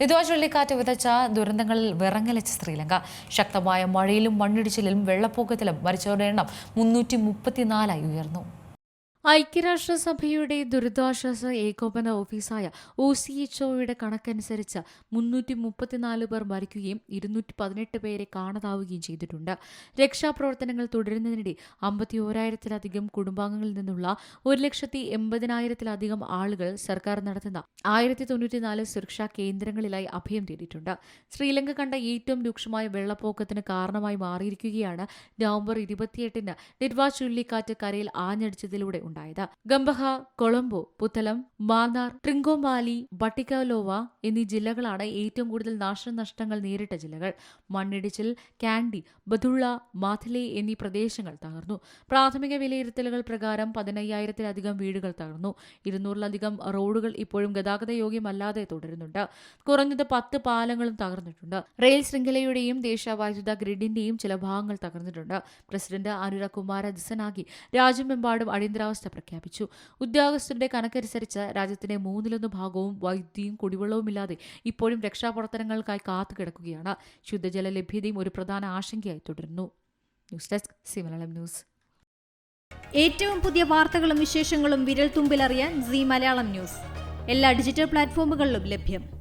നിതുവ ചുഴലിക്കാറ്റ് വിതച്ച ദുരന്തങ്ങളിൽ വിറങ്ങലിച്ച ശ്രീലങ്ക. ശക്തമായ മഴയിലും മണ്ണിടിച്ചിലും വെള്ളപ്പൊക്കത്തിലും മരിച്ചവരുടെ എണ്ണം മുന്നൂറ്റി മുപ്പത്തിനാലായി ഉയർന്നു. ഐക്യരാഷ്ട്രസഭയുടെ ദുരിതാശ്വാസ ഏകോപന ഓഫീസായ ഒ സി എച്ച് ഒയുടെ കണക്കനുസരിച്ച് മുന്നൂറ്റി മുപ്പത്തിനാല് പേർ മരിക്കുകയും ഇരുന്നൂറ്റി പതിനെട്ട് പേരെ കാണാതാവുകയും ചെയ്തിട്ടുണ്ട്. രക്ഷാപ്രവർത്തനങ്ങൾ തുടരുന്നതിനിടെ അമ്പത്തി ഓരായിരത്തിലധികം കുടുംബാംഗങ്ങളിൽ നിന്നുള്ള ഒരു ലക്ഷത്തി എൺപതിനായിരത്തിലധികം ആളുകൾ സർക്കാർ നടത്തുന്ന ആയിരത്തി തൊണ്ണൂറ്റിനാല് സുരക്ഷാ കേന്ദ്രങ്ങളിലായി അഭയം തേടിയിട്ടുണ്ട്. ശ്രീലങ്ക കണ്ട ഏറ്റവും രൂക്ഷമായ വെള്ളപ്പൊക്കത്തിന് കാരണമായി മാറിയിരിക്കുകയാണ് നവംബർ ഇരുപത്തിയെട്ടിന് നിർവാ ചുഴലിക്കാറ്റ് കരയിൽ ആഞ്ഞടിച്ചതിലൂടെ ഉണ്ടായത്. ഗംബഹ കൊളംബോ പുത്തലം മാന്നാർ ട്രിങ്കോമാലി ബട്ടിക്കലോവ എന്നീ ജില്ലകളാണ് ഏറ്റവും കൂടുതൽ നാശനഷ്ടങ്ങൾ നേരിട്ട ജില്ലകൾ. മണ്ണിടിച്ചിൽ കാൻഡി ബദുള്ള മാഥിലെ എന്നീ പ്രദേശങ്ങൾ തകർന്നു. പ്രാഥമിക വിലയിരുത്തലുകൾ പ്രകാരം പതിനയ്യായിരത്തിലധികം വീടുകൾ തകർന്നു. ഇരുന്നൂറിലധികം റോഡുകൾ ഇപ്പോഴും ഗതാഗത യോഗ്യമല്ലാതെ തുടരുന്നുണ്ട്. കുറഞ്ഞത് പത്ത് പാലങ്ങളും തകർന്നിട്ടുണ്ട്. റെയിൽ ശൃംഖലയുടെയും ദേശീയവൈദ്യുത ഗ്രിഡിന്റെയും ചില ഭാഗങ്ങൾ തകർന്നിട്ടുണ്ട്. പ്രസിഡന്റ് അനുരാഗ് കുമാര ദിസനാഗി രാജ്യമെമ്പാടും അടിയന്തരാവസ്ഥ പ്രഖ്യാപിച്ചു. ഉദ്യോഗസ്ഥരുടെ കണക്കനുസരിച്ച് രാജ്യത്തിന്റെ മൂന്നിലൊന്ന് ഭാഗവും വൈദ്യുതിയും കുടിവെള്ളവുമില്ലാതെ ഇപ്പോഴും രക്ഷാപ്രവർത്തനങ്ങൾക്കായി കാത്തുകിടക്കുകയാണ് ശുദ്ധജല ലഭ്യതയും ഒരു പ്രധാന ആശങ്കയായി തുടരുന്നു. News desk news. ഏറ്റവും പുതിയ വാർത്തകളും വിശേഷങ്ങളും വിരൽ തുമ്പിലറിയാൻ സി മലയാളം ന്യൂസ്. എല്ലാ ഡിജിറ്റൽ പ്ലാറ്റ്ഫോമുകളിലും ലഭ്യം.